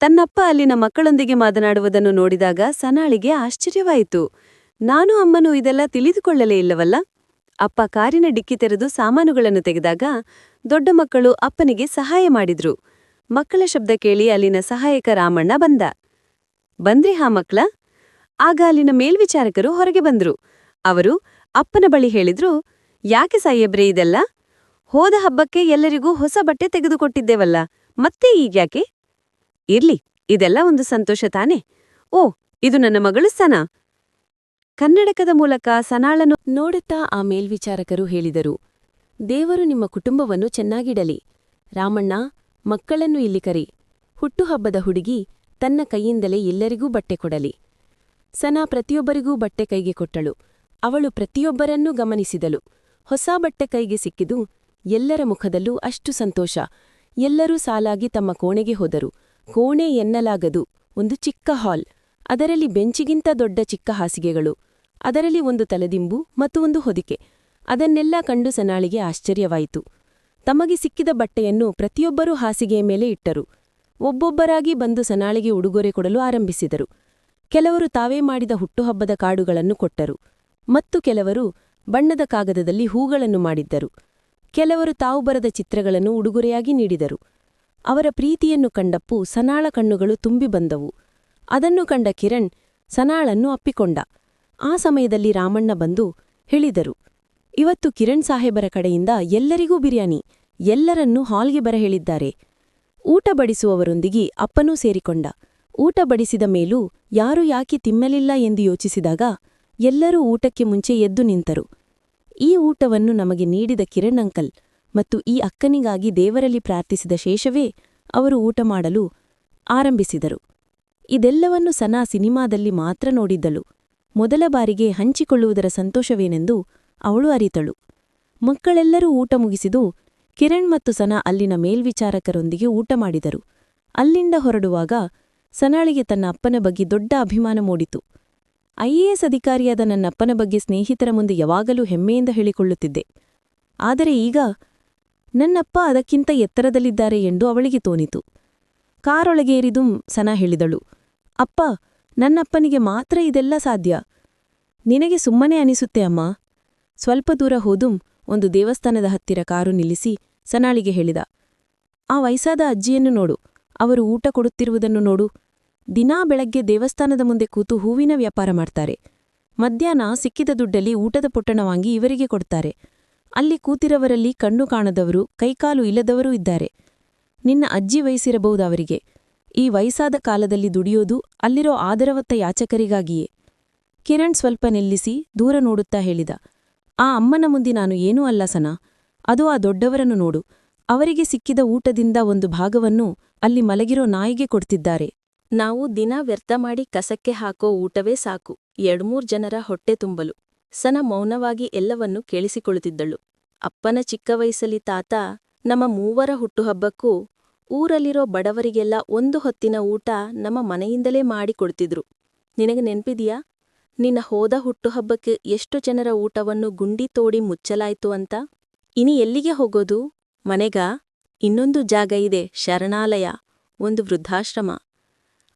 ತನ್ನಪ್ಪ ಅಲ್ಲಿನ ಮಕ್ಕಳೊಂದಿಗೆ ಮಾತನಾಡುವುದನ್ನು ನೋಡಿದಾಗ ಸನಾಳಿಗೆ ಆಶ್ಚರ್ಯವಾಯಿತು. ನಾನು ಅಮ್ಮನು ಇದೆಲ್ಲ ತಿಳಿದುಕೊಳ್ಳಲೇ ಇಲ್ಲವಲ್ಲ? ಅಪ್ಪ ಕಾರಿನ ಡಿಕ್ಕಿ ತೆರೆದು ಸಾಮಾನುಗಳನ್ನು ತೆಗೆದಾಗ ದೊಡ್ಡ ಮಕ್ಕಳು ಅಪ್ಪನಿಗೆ ಸಹಾಯ ಮಾಡಿದ್ರು. ಮಕ್ಕಳ ಶಬ್ದ ಕೇಳಿ ಅಲ್ಲಿನ ಸಹಾಯಕ ರಾಮಣ್ಣ ಬಂದ. ಬಂದ್ರಿ ಹಾ ಮಕ್ಕಳ. ಆಗ ಅಲ್ಲಿನ ಮೇಲ್ವಿಚಾರಕರು ಹೊರಗೆ ಬಂದ್ರು. ಅವರು ಅಪ್ಪನ ಬಳಿ ಹೇಳಿದ್ರು, ಯಾಕೆ ಸಾಯೇಬ್ರೆ ಇದೆಲ್ಲ? ಹೋದ ಹಬ್ಬಕ್ಕೆ ಎಲ್ಲರಿಗೂ ಹೊಸ ಬಟ್ಟೆ ತೆಗೆದುಕೊಟ್ಟಿದ್ದೇವಲ್ಲ, ಮತ್ತೆ ಈಗ್ಯಾಕೆ ಇರ್ಲಿ, ಇದೆಲ್ಲ ಒಂದು ಸಂತೋಷ ತಾನೆ? ಓ, ಇದು ನನ್ನ ಮಗಳು ಸನಾ. ಕನ್ನಡಕದ ಮೂಲಕ ಸನಾಳನು ನೋಡುತ್ತಾ ಆ ಮೇಲ್ವಿಚಾರಕರು ಹೇಳಿದರು, ದೇವರು ನಿಮ್ಮ ಕುಟುಂಬವನ್ನು ಚೆನ್ನಾಗಿಡಲಿ. ರಾಮಣ್ಣ, ಮಕ್ಕಳನ್ನು ಇಲ್ಲಿ ಕರಿ. ಹುಟ್ಟುಹಬ್ಬದ ಹುಡುಗಿ ತನ್ನ ಕೈಯಿಂದಲೇ ಎಲ್ಲರಿಗೂ ಬಟ್ಟೆ ಕೊಡಲಿ. ಸನಾ ಪ್ರತಿಯೊಬ್ಬರಿಗೂ ಬಟ್ಟೆ ಕೈಗೆ ಕೊಟ್ಟಳು. ಅವಳು ಪ್ರತಿಯೊಬ್ಬರನ್ನೂ ಗಮನಿಸಿದಳು. ಹೊಸ ಬಟ್ಟೆ ಕೈಗೆ ಸಿಕ್ಕಿದು ಎಲ್ಲರ ಮುಖದಲ್ಲೂ ಅಷ್ಟು ಸಂತೋಷ. ಎಲ್ಲರೂ ಸಾಲಾಗಿ ತಮ್ಮ ಕೋಣೆಗೆ ಹೋದರು. ಕೋಣೆ ಎನ್ನಲಾಗದು. ಒಂದು ಚಿಕ್ಕ ಹಾಲ್. ಅದರಲ್ಲಿ ಬೆಂಚಿಗಿಂತ ದೊಡ್ಡ ಚಿಕ್ಕ ಹಾಸಿಗೆಗಳು. ಅದರಲ್ಲಿ ಒಂದು ತಲೆದಿಂಬು ಮತ್ತು ಒಂದು ಹೊದಿಕೆ. ಅದನ್ನೆಲ್ಲ ಕಂಡು ಸನಾಳಿಗೆ ಆಶ್ಚರ್ಯವಾಯಿತು. ತಮಗೆ ಸಿಕ್ಕಿದ ಬಟ್ಟೆಯನ್ನು ಪ್ರತಿಯೊಬ್ಬರೂ ಹಾಸಿಗೆಯ ಮೇಲೆ ಇಟ್ಟರು. ಒಬ್ಬೊಬ್ಬರಾಗಿ ಬಂದು ಸನಾಳಿಗೆ ಉಡುಗೊರೆ ಕೊಡಲು ಆರಂಭಿಸಿದರು. ಕೆಲವರು ತಾವೇ ಮಾಡಿದ ಹುಟ್ಟುಹಬ್ಬದ ಕಾಡುಗಳನ್ನು ಕೊಟ್ಟರು. ಮತ್ತು ಕೆಲವರು ಬಣ್ಣದ ಕಾಗದದಲ್ಲಿ ಹೂಗಳನ್ನು ಮಾಡಿದ್ದರು. ಕೆಲವರು ತಾವು ಬರದ ಚಿತ್ರಗಳನ್ನು ಉಡುಗೊರೆಯಾಗಿ ನೀಡಿದರು. ಅವರ ಪ್ರೀತಿಯನ್ನು ಕಂಡಪ್ಪು ಸನಾಳ ಕಣ್ಣುಗಳು ತುಂಬಿ ಬಂದವು. ಅದನ್ನು ಕಂಡ ಕಿರಣ್ ಸನಾಳನ್ನು ಅಪ್ಪಿಕೊಂಡ. ಆ ಸಮಯದಲ್ಲಿ ರಾಮಣ್ಣ ಬಂದು ಹೇಳಿದರು, ಇವತ್ತು ಕಿರಣ್ ಸಾಹೇಬರ ಕಡೆಯಿಂದ ಎಲ್ಲರಿಗೂ ಬಿರಿಯಾನಿ, ಎಲ್ಲರನ್ನೂ ಹಾಲ್ಗೆ ಬರ ಹೇಳಿದ್ದಾರೆ ಊಟ ಬಡಿಸುವವರೊಂದಿಗೆ ಅಪ್ಪನೂ ಸೇರಿಕೊಂಡ. ಊಟ ಬಡಿಸಿದ ಮೇಲೂ ಯಾರು ಯಾಕೆ ತಿಮ್ಮಲಿಲ್ಲ ಎಂದು ಯೋಚಿಸಿದಾಗ ಎಲ್ಲರೂ ಊಟಕ್ಕೆ ಮುಂಚೆ ಎದ್ದು ನಿಂತರು. ಈ ಊಟವನ್ನು ನಮಗೆ ನೀಡಿದ ಕಿರಣ್ ಅಂಕಲ್ ಮತ್ತು ಈ ಅಕ್ಕನಿಗಾಗಿ ದೇವರಲ್ಲಿ ಪ್ರಾರ್ಥಿಸಿದ ಶೇಷವೇ ಅವರು ಊಟ ಮಾಡಲು ಆರಂಭಿಸಿದರು. ಇದೆಲ್ಲವನ್ನು ಸನಾ ಸಿನಿಮಾದಲ್ಲಿ ಮಾತ್ರ ನೋಡಿದ್ದಳು. ಮೊದಲ ಬಾರಿಗೆ ಹಂಚಿಕೊಳ್ಳುವುದರ ಸಂತೋಷವೇನೆಂದು ಅವಳು ಅರಿತಳು. ಮಕ್ಕಳೆಲ್ಲರೂ ಊಟ ಮುಗಿಸಿದು ಕಿರಣ್ ಮತ್ತು ಸನಾ ಅಲ್ಲಿನ ಮೇಲ್ವಿಚಾರಕರೊಂದಿಗೆ ಊಟ ಮಾಡಿದರು. ಅಲ್ಲಿಂದ ಹೊರಡುವಾಗ ಸನಾಳಿಗೆ ತನ್ನ ಅಪ್ಪನ ಬಗ್ಗೆ ದೊಡ್ಡ ಅಭಿಮಾನ ಮೂಡಿತು. ಐಎಎಸ್ ಅಧಿಕಾರಿಯಾದ ನನ್ನಪ್ಪನ ಬಗ್ಗೆ ಸ್ನೇಹಿತರ ಮುಂದೆ ಯಾವಾಗಲೂ ಹೆಮ್ಮೆಯಿಂದ ಹೇಳಿಕೊಳ್ಳುತ್ತಿದ್ದೆ. ಆದರೆ ಈಗ ನನ್ನಪ್ಪ ಅದಕ್ಕಿಂತ ಎತ್ತರದಲ್ಲಿದ್ದಾರೆ ಎಂದು ಅವಳಿಗೆ ತೋನಿತು. ಕಾರೊಳಗೇರಿದುಂ ಸನಾ ಹೇಳಿದಳು. ಅಪ್ಪ, ನನ್ನಪ್ಪನಿಗೆ ಮಾತ್ರ ಇದೆಲ್ಲ ಸಾಧ್ಯ. ನಿನಗೆ ಸುಮ್ಮನೆ ಅನಿಸುತ್ತೆ ಅಮ್ಮ. ಸ್ವಲ್ಪ ದೂರ ಹೋದುಂ ಒಂದು ದೇವಸ್ಥಾನದ ಹತ್ತಿರ ಕಾರು ನಿಲ್ಲಿಸಿ ಸನಾಳಿಗೆ ಹೇಳಿದ. ಆ ವಯಸ್ಸಾದ ಅಜ್ಜಿಯನ್ನು ನೋಡು. ಅವರು ಊಟ ಕೊಡುತ್ತಿರುವುದನ್ನು ನೋಡು. ದಿನಾ ಬೆಳಗ್ಗೆ ದೇವಸ್ಥಾನದ ಮುಂದೆ ಕೂತು ಹೂವಿನ ವ್ಯಾಪಾರ ಮಾಡ್ತಾರೆ. ಮಧ್ಯಾಹ್ನ ಸಿಕ್ಕಿದ ದುಡ್ಡಲ್ಲಿ ಊಟದ ಪೊಟ್ಟಣವಾಗಿ ಇವರಿಗೆ ಕೊಡ್ತಾರೆ. ಅಲ್ಲಿ ಕೂತಿರವರಲ್ಲಿ ಕಣ್ಣು ಕಾಣದವರು, ಕೈಕಾಲು ಇಲ್ಲದವರೂ ಇದ್ದಾರೆ. ನಿನ್ನ ಅಜ್ಜಿ ವಯಸ್ಸಿರಬಹುದು ಅವರಿಗೆ. ಈ ವಯಸ್ಸಾದ ಕಾಲದಲ್ಲಿ ದುಡಿಯೋದು ಅಲ್ಲಿರೋ ಆದರವತ್ತ ಯಾಚಕರಿಗಾಗಿಯೇ. ಕಿರಣ್ ಸ್ವಲ್ಪ ನಿಲ್ಲಿಸಿ ದೂರ ನೋಡುತ್ತಾ ಹೇಳಿದ, ಆ ಅಮ್ಮನ ಮುಂದೆ ನಾನು ಏನೂ ಅಲ್ಲ ಸನಾ, ಅದು ಆ ದೊಡ್ಡವರನ್ನು ನೋಡು. ಅವರಿಗೆ ಸಿಕ್ಕಿದ ಊಟದಿಂದ ಒಂದು ಭಾಗವನ್ನು ಅಲ್ಲಿ ಮಲಗಿರೋ ನಾಯಿಗೆ ಕೊಡ್ತಿದ್ದಾರೆ. ನಾವು ದಿನ ವ್ಯರ್ಥ ಮಾಡಿ ಕಸಕ್ಕೆ ಹಾಕೋ ಊಟವೇ ಸಾಕು. ಎರಡ್ಮೂರ್ ಜನರ ಹೊಟ್ಟೆ ತುಂಬಲು. ಸನ ಮೌನವಾಗಿ ಎಲ್ಲವನ್ನೂ ಕೇಳಿಸಿಕೊಳ್ಳುತ್ತಿದ್ದಳು. ಅಪ್ಪನ ಚಿಕ್ಕ ವಯಸ್ಸಲ್ಲಿ ತಾತ ನಮ್ಮ ಮೂವರ ಹುಟ್ಟುಹಬ್ಬಕ್ಕೂ ಊರಲ್ಲಿರೋ ಬಡವರಿಗೆಲ್ಲ ಒಂದು ಹೊತ್ತಿನ ಊಟ ನಮ್ಮ ಮನೆಯಿಂದಲೇ ಮಾಡಿಕೊಡ್ತಿದ್ರು. ನಿನಗೆ ನೆನ್ಪಿದ್ಯಾ? ನಿನ್ನ ಹೋದ ಹುಟ್ಟುಹಬ್ಬಕ್ಕೆ ಎಷ್ಟು ಜನರ ಊಟವನ್ನು ಗುಂಡಿ ತೋಡಿ ಮುಚ್ಚಲಾಯ್ತು ಅಂತ? ಇನಿ ಎಲ್ಲಿಗೆ ಹೋಗೋದು? ಮನೆಗ? ಇನ್ನೊಂದು ಜಾಗ ಇದೆ, ಶರಣಾಲಯ, ಒಂದು ವೃದ್ಧಾಶ್ರಮ.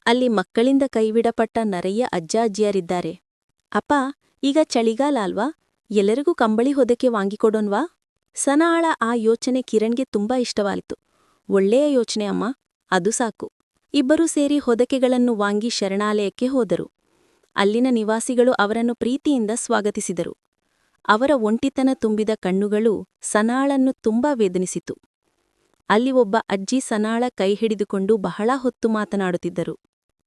ಅಲ್ಲಿ ಮಕ್ಕಳಿಂದ ಕೈವಿಡಪಟ್ಟ ನರೆಯ ಅಜ್ಜಾಜ್ಜಿಯರಿದ್ದಾರೆ ಅಪ್ಪ, ಈಗ ಚಳಿಗಾಲ ಅಲ್ವಾ? ಎಲ್ಲರಿಗೂ ಕಂಬಳಿ ಹೊದಕ್ಕೆ ವಾಂಗಿಕೊಡೋನ್ವಾ ಸನಾಳ ಆ ಯೋಚನೆ ಕಿರಣ್ಗೆ ತುಂಬಾ ಇಷ್ಟವಾಯಿತು. ಒಳ್ಳೆಯ ಯೋಚನೆ ಅಮ್ಮ, ಅದು ಸಾಕು. ಇಬ್ಬರೂ ಸೇರಿ ಹೊದಕೆಗಳನ್ನು ವಾಂಗಿ ಶರಣಾಲಯಕ್ಕೆ ಹೋದರು. ಅಲ್ಲಿನ ನಿವಾಸಿಗಳು ಅವರನ್ನು ಪ್ರೀತಿಯಿಂದ ಸ್ವಾಗತಿಸಿದರು. ಅವರ ಒಂಟಿತನ ತುಂಬಿದ ಕಣ್ಣುಗಳು ಸನಾಳನ್ನು ತುಂಬಾ ವೇದನಿಸಿತು. ಅಲ್ಲಿ ಒಬ್ಬ ಅಜ್ಜಿ ಸನಾಳ ಕೈ ಹಿಡಿದುಕೊಂಡು ಬಹಳ ಹೊತ್ತು ಮಾತನಾಡುತ್ತಿದ್ದರು.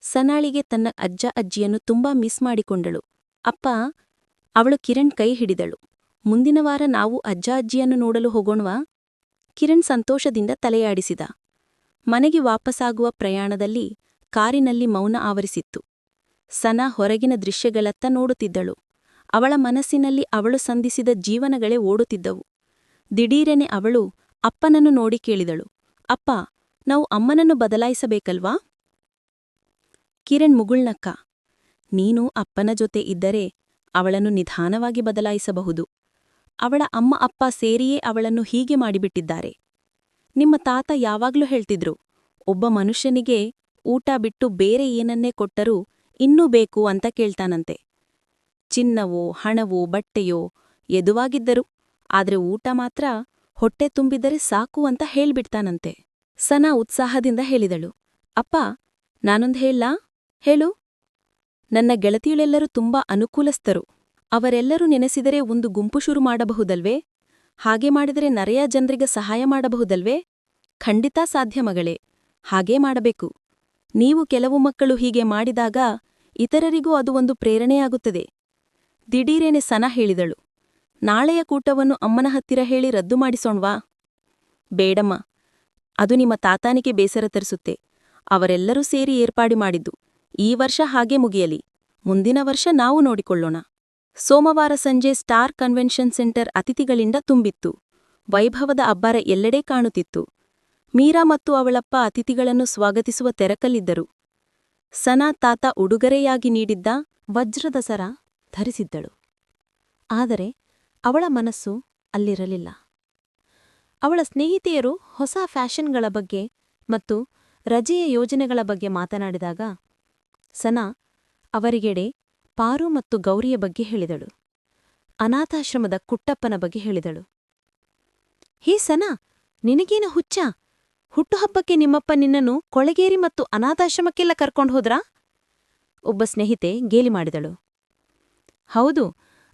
ಸನಾಳಿಗೆ ತನ್ನ ಅಜ್ಜ ಅಜ್ಜಿಯನ್ನು ತುಂಬಾ ಮಿಸ್ ಮಾಡಿಕೊಂಡಳು. ಅಪ್ಪ, ಅವಳು ಕಿರಣ್ ಕೈ ಹಿಡಿದಳು. ಮುಂದಿನ ವಾರ ನಾವು ಅಜ್ಜ ಅಜ್ಜಿಯನ್ನು ನೋಡಲು ಹೋಗೋಣವಾ? ಕಿರಣ್ ಸಂತೋಷದಿಂದ ತಲೆಯಾಡಿಸಿದ. ಮನೆಗೆ ವಾಪಸಾಗುವ ಪ್ರಯಾಣದಲ್ಲಿ ಕಾರಿನಲ್ಲಿ ಮೌನ ಆವರಿಸಿತ್ತು. ಸನಾ ಹೊರಗಿನ ದೃಶ್ಯಗಳತ್ತ ನೋಡುತ್ತಿದ್ದಳು. ಅವಳ ಮನಸ್ಸಿನಲ್ಲಿ ಅವಳು ಸಂಧಿಸಿದ ಜೀವನಗಳೇ ಓಡುತ್ತಿದ್ದವು. ದಿಢೀರನೆ ಅವಳು ಅಪ್ಪನನ್ನು ನೋಡಿ ಕೇಳಿದಳು. ಅಪ್ಪ, ನಾವು ಅಮ್ಮನನ್ನು ಬದಲಾಯಿಸಬೇಕಲ್ವಾ? ಕಿರಣ್ ಮುಗುಳ್ನಕ್ಕ. ನೀನು ಅಪ್ಪನ ಜೊತೆ ಇದ್ದರೆ ಅವಳನ್ನು ನಿಧಾನವಾಗಿ ಬದಲಾಯಿಸಬಹುದು. ಅವಳ ಅಮ್ಮ ಅಪ್ಪ ಸೇರಿಯೇ ಅವಳನ್ನು ಹೀಗೆ ಮಾಡಿಬಿಟ್ಟಿದ್ದಾರೆ. ನಿಮ್ಮ ತಾತ ಯಾವಾಗ್ಲೂ ಹೇಳ್ತಿದ್ರು, ಒಬ್ಬ ಮನುಷ್ಯನಿಗೆ ಊಟ ಬಿಟ್ಟು ಬೇರೆ ಏನನ್ನೇ ಕೊಟ್ಟರೂ ಇನ್ನೂ ಬೇಕು ಅಂತ ಕೇಳ್ತಾನಂತೆ. ಚಿನ್ನವೋ, ಹಣವೋ, ಬಟ್ಟೆಯೋ ಎದುವಾಗಿದ್ದರು ಆದ್ರೆ ಊಟ ಮಾತ್ರ ಹೊಟ್ಟೆ ತುಂಬಿದರೆ ಸಾಕು ಅಂತ ಹೇಳ್ಬಿಡ್ತಾನಂತೆ. ಸನಾ ಉತ್ಸಾಹದಿಂದ ಹೇಳಿದಳು. ಅಪ್ಪ, ನಾನೊಂದು ಹೇಳಾ ಹೇಳು. ನನ್ನ ಗೆಳತಿಯುಳೆಲ್ಲರೂ ತುಂಬಾ ಅನುಕೂಲಸ್ಥರು. ಅವರೆಲ್ಲರೂ ನೆನೆಸಿದರೆ ಒಂದು ಗುಂಪು ಶುರು ಮಾಡಬಹುದಲ್ವೇ? ಹಾಗೆ ಮಾಡಿದರೆ ನರೆಯ ಜನರಿಗೆ ಸಹಾಯ ಮಾಡಬಹುದಲ್ವೇ? ಖಂಡಿತ ಸಾಧ್ಯ ಮಗಳೇ, ಹಾಗೇ ಮಾಡಬೇಕು. ನೀವು ಕೆಲವು ಮಕ್ಕಳು ಹೀಗೆ ಮಾಡಿದಾಗ ಇತರರಿಗೂ ಅದು ಒಂದು ಪ್ರೇರಣೆಯಾಗುತ್ತದೆ. ದಿಢೀರೇನೆ ಸನ ಹೇಳಿದಳು. ನಾಳೆಯ ಕೂಟವನ್ನು ಅಮ್ಮನ ಹತ್ತಿರ ಹೇಳಿ ರದ್ದು ಮಾಡಿಸೋಣ್ವಾ? ಬೇಡಮ್ಮ, ಅದು ನಿಮ್ಮ ತಾತಾನಿಗೆ ಬೇಸರ ತರಿಸುತ್ತೆ. ಅವರೆಲ್ಲರೂ ಸೇರಿ ಏರ್ಪಾಡಿ ಮಾಡಿದ್ದು. ಈ ವರ್ಷ ಹಾಗೆ ಮುಗಿಯಲಿ. ಮುಂದಿನ ವರ್ಷ ನಾವು ನೋಡಿಕೊಳ್ಳೋಣ. ಸೋಮವಾರ ಸಂಜೆ ಸ್ಟಾರ್ ಕನ್ವೆನ್ಷನ್ ಸೆಂಟರ್ ಅತಿಥಿಗಳಿಂದ ತುಂಬಿತ್ತು. ವೈಭವದ ಅಬ್ಬರ ಎಲ್ಲೆಡೆ ಕಾಣುತ್ತಿತ್ತು. ಮೀರಾ ಮತ್ತು ಅವಳಪ್ಪ ಅತಿಥಿಗಳನ್ನು ಸ್ವಾಗತಿಸುವ ತೆರಕಲ್ಲಿದ್ದರು. ಸನಾ ತಾತ ಉಡುಗೊರೆಯಾಗಿ ನೀಡಿದ್ದ ವಜ್ರದ ಸರ ಧರಿಸಿದ್ದಳು. ಆದರೆ ಅವಳ ಮನಸ್ಸು ಅಲ್ಲಿರಲಿಲ್ಲ. ಅವಳ ಸ್ನೇಹಿತೆಯರು ಹೊಸ ಫ್ಯಾಷನ್ಗಳ ಬಗ್ಗೆ ಮತ್ತು ರಜೆಯ ಯೋಜನೆಗಳ ಬಗ್ಗೆ ಮಾತನಾಡಿದಾಗ, ಸನಾ ಅವರಿಗೆಡೆ ಪಾರು ಮತ್ತು ಗೌರಿಯ ಬಗ್ಗೆ ಹೇಳಿದಳು. ಅನಾಥಾಶ್ರಮದ ಕುಟ್ಟಪ್ಪನ ಬಗ್ಗೆ ಹೇಳಿದಳು. ಹೇ ಸನಾ, ನಿನಗೇನು ಹುಚ್ಚ? ಹುಟ್ಟುಹಬ್ಬಕ್ಕೆ ನಿಮ್ಮಪ್ಪ ನಿನ್ನನ್ನು ಕೊಳೆಗೇರಿ ಮತ್ತು ಅನಾಥಾಶ್ರಮಕ್ಕೆಲ್ಲ ಕರ್ಕೊಂಡು ಹೋದ್ರಾ? ಒಬ್ಬ ಸ್ನೇಹಿತೆ ಗೇಲಿ ಮಾಡಿದಳು. ಹೌದು,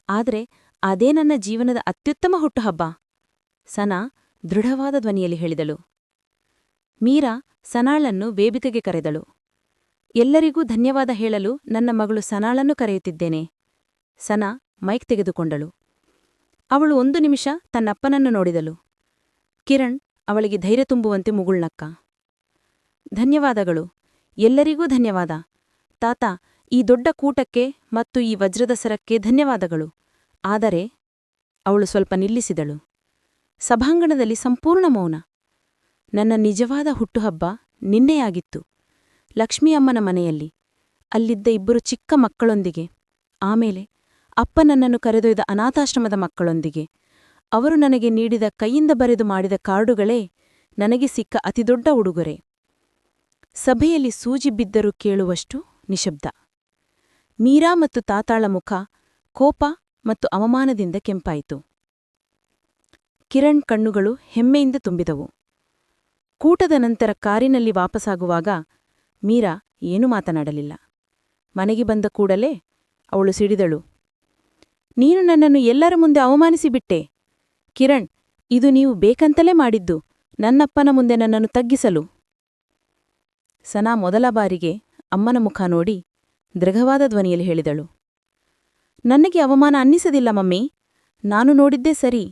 ಆದರೆ ಅದೇ ನನ್ನ ಜೀವನದ ಅತ್ಯುತ್ತಮ ಹುಟ್ಟುಹಬ್ಬ, ಸನಾ ದೃಢವಾದ ಧ್ವನಿಯಲ್ಲಿ ಹೇಳಿದಳು. ಮೀರಾ ಸನಾಳನ್ನು ವೇಬಿಕೆಗೆ ಕರೆದಳು. ಎಲ್ಲರಿಗೂ ಧನ್ಯವಾದ ಹೇಳಲು ನನ್ನ ಮಗಳು ಸನಾಳನ್ನು ಕರೆಯುತ್ತಿದ್ದೇನೆ. ಸನಾ ಮೈಕ್ ತೆಗೆದುಕೊಂಡಳು. ಅವಳು ಒಂದು ನಿಮಿಷ ತನ್ನಪ್ಪನನ್ನು ನೋಡಿದಳು. ಕಿರಣ್ ಅವಳಿಗೆ ಧೈರ್ಯ ತುಂಬುವಂತೆ ಮುಗುಳ್ನಕ್ಕ. ಧನ್ಯವಾದಗಳು. ಎಲ್ಲರಿಗೂ ಧನ್ಯವಾದ. ತಾತ, ಈ ದೊಡ್ಡ ಕೂಟಕ್ಕೆ ಮತ್ತು ಈ ವಜ್ರದ ಸರಕ್ಕೆ ಧನ್ಯವಾದಗಳು. ಆದರೆ ಅವಳು ಸ್ವಲ್ಪ ನಿಲ್ಲಿಸಿದಳು. ಸಭಾಂಗಣದಲ್ಲಿ ಸಂಪೂರ್ಣ ಮೌನ. ನನ್ನ ನಿಜವಾದ ಹುಟ್ಟುಹಬ್ಬ ನಿನ್ನೆಯಾಗಿತ್ತು. ಲಕ್ಷ್ಮಿಯಮ್ಮನ ಮನೆಯಲ್ಲಿ. ಅಲ್ಲಿದ್ದ ಇಬ್ಬರು ಚಿಕ್ಕ ಮಕ್ಕಳೊಂದಿಗೆ. ಆಮೇಲೆ ಅಪ್ಪ ನನ್ನನ್ನು ಕರೆದೊಯ್ದ ಅನಾಥಾಶ್ರಮದ ಮಕ್ಕಳೊಂದಿಗೆ. ಅವರು ನನಗೆ ನೀಡಿದ ಕೈಯಿಂದ ಬರೆದು ಮಾಡಿದ ಕಾರ್ಡುಗಳೇ ನನಗೆ ಸಿಕ್ಕ ಅತಿದೊಡ್ಡ ಉಡುಗೊರೆ. ಸಭೆಯಲ್ಲಿ ಸೂಜಿ ಬಿದ್ದರೂ ಕೇಳುವಷ್ಟು ನಿಶಬ್ದ. ಮೀರಾ ಮತ್ತು ತಾತಾಳ ಮುಖ ಕೋಪ ಮತ್ತು ಅವಮಾನದಿಂದ ಕೆಂಪಾಯಿತು. ಕಿರಣ್ ಕಣ್ಣುಗಳು ಹೆಮ್ಮೆಯಿಂದ ತುಂಬಿದವು. ಕೂಟದ ನಂತರ ಕಾರಿನಲ್ಲಿ ವಾಪಸಾಗುವಾಗ ಮೀರಾ ಏನೂ ಮಾತನಾಡಲಿಲ್ಲ. ಮನೆಗೆ ಬಂದ ಕೂಡಲೇ ಅವಳು ಸಿಡಿದಳು. ನೀನು ನನ್ನನ್ನು ಎಲ್ಲರ ಮುಂದೆ ಅವಮಾನಿಸಿಬಿಟ್ಟೆ ಕಿರಣ್, ಇದು ನೀವು ಬೇಕಂತಲೇ ಮಾಡಿದ್ದು. ನನ್ನಪ್ಪನ ಮುಂದೆ ನನ್ನನ್ನು ತಗ್ಗಿಸಲು. ಸನಾ ಮೊದಲ ಬಾರಿಗೆ ಅಮ್ಮನ ಮುಖ ನೋಡಿ ದೃಘವಾದ ಧ್ವನಿಯಲ್ಲಿ ಹೇಳಿದಳು. ನನಗೆ ಅವಮಾನ ಅನ್ನಿಸದಿಲ್ಲ ಮಮ್ಮಿ. ನಾನು ನೋಡಿದ್ದೇ ಸರಿ.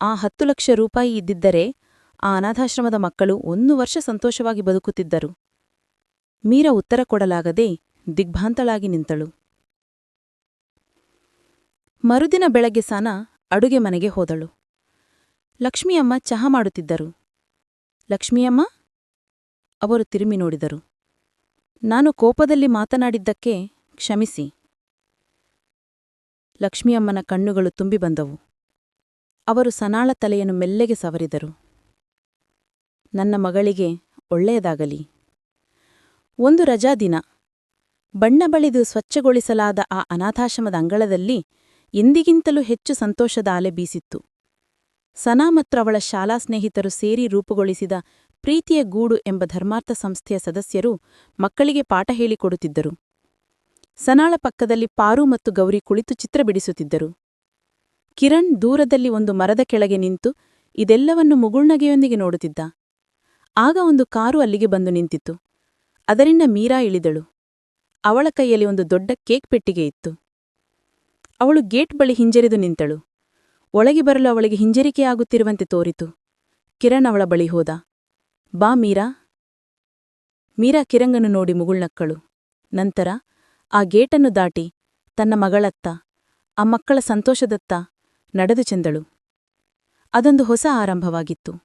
ಆ ಹತ್ತು ಲಕ್ಷ ರೂಪಾಯಿ ಇದ್ದಿದ್ದರೆ ಆ ಅನಾಥಾಶ್ರಮದ ಮಕ್ಕಳು ಒಂದು ವರ್ಷ ಸಂತೋಷವಾಗಿ ಬದುಕುತ್ತಿದ್ದರು. ಮೀರ ಉತ್ತರ ಕೊಡಲಾಗದೆ ದಿಗ್ಭಾಂತಳಾಗಿ ನಿಂತಳು. ಮರುದಿನ ಬೆಳಗ್ಗೆ ಸಾನ ಅಡುಗೆ ಮನೆಗೆ ಹೋದಳು. ಲಕ್ಷ್ಮಿಯಮ್ಮ ಚಹಾ ಮಾಡುತ್ತಿದ್ದರು. ಲಕ್ಷ್ಮಿಯಮ್ಮ? ಅವರು ತಿರುಮಿ ನೋಡಿದರು. ನಾನು ಕೋಪದಲ್ಲಿ ಮಾತನಾಡಿದ್ದಕ್ಕೆ ಕ್ಷಮಿಸಿ. ಲಕ್ಷ್ಮಿಯಮ್ಮನ ಕಣ್ಣುಗಳು ತುಂಬಿ ಬಂದವು. ಅವರು ಸನಾಳ ತಲೆಯನ್ನು ಮೆಲ್ಲೆಗೆ ಸವರಿದರು. ನನ್ನ ಮಗಳಿಗೆ ಒಳ್ಳೆಯದಾಗಲಿ. ಒಂದು ರಜಾದಿನ ಬಣ್ಣ ಬಳಿದು ಸ್ವಚ್ಛಗೊಳಿಸಲಾದ ಆ ಅನಾಥಾಶ್ರಮದ ಅಂಗಳದಲ್ಲಿ ಎಂದಿಗಿಂತಲೂ ಹೆಚ್ಚು ಸಂತೋಷದ ಅಲೆ ಬೀಸಿತ್ತು. ಸನಾ ಮತ್ತು ಅವಳ ಶಾಲಾ ಸ್ನೇಹಿತರು ಸೇರಿ ರೂಪುಗೊಳಿಸಿದ ಪ್ರೀತಿಯ ಗೂಡು ಎಂಬ ಧರ್ಮಾರ್ಥ ಸಂಸ್ಥೆಯ ಸದಸ್ಯರು ಮಕ್ಕಳಿಗೆ ಪಾಠ ಹೇಳಿಕೊಡುತ್ತಿದ್ದರು. ಸನಾಳ ಪಕ್ಕದಲ್ಲಿ ಪಾರು ಮತ್ತು ಗೌರಿ ಕುಳಿತು ಚಿತ್ರ ಬಿಡಿಸುತ್ತಿದ್ದರು. ಕಿರಣ್ ದೂರದಲ್ಲಿ ಒಂದು ಮರದ ಕೆಳಗೆ ನಿಂತು ಇದೆಲ್ಲವನ್ನು ಮುಗುಳ್ನಗೆಯೊಂದಿಗೆ ನೋಡುತ್ತಿದ್ದ. ಆಗ ಒಂದು ಕಾರು ಅಲ್ಲಿಗೆ ಬಂದು ನಿಂತಿತು ಅದರಿಂದ ಮೀರಾ ಇಳಿದಳು. ಅವಳ ಕೈಯಲ್ಲಿ ಒಂದು ದೊಡ್ಡ ಕೇಕ್ ಪೆಟ್ಟಿಗೆ ಇತ್ತು. ಅವಳು ಗೇಟ್ ಬಳಿ ಹಿಂಜರಿದು ನಿಂತಳು. ಒಳಗೆ ಬರಲು ಅವಳಿಗೆ ಹಿಂಜರಿಕೆಯಾಗುತ್ತಿರುವಂತೆ ತೋರಿತು. ಕಿರಣ್ ಅವಳ ಬಳಿ ಹೋದ. ಬಾ ಮೀರಾ. ಮೀರಾ ಕಿರಂಗನ್ನು ನೋಡಿ ಮುಗುಳ್ನಕ್ಕಳು. ನಂತರ, ಆ ಗೇಟನ್ನು ದಾಟಿ ತನ್ನ ಮಗಳತ್ತ, ಆ ಮಕ್ಕಳ ಸಂತೋಷದತ್ತ ನಡೆದು ಚೆಂದಳು. ಅದೊಂದು ಹೊಸ ಆರಂಭವಾಗಿತ್ತು.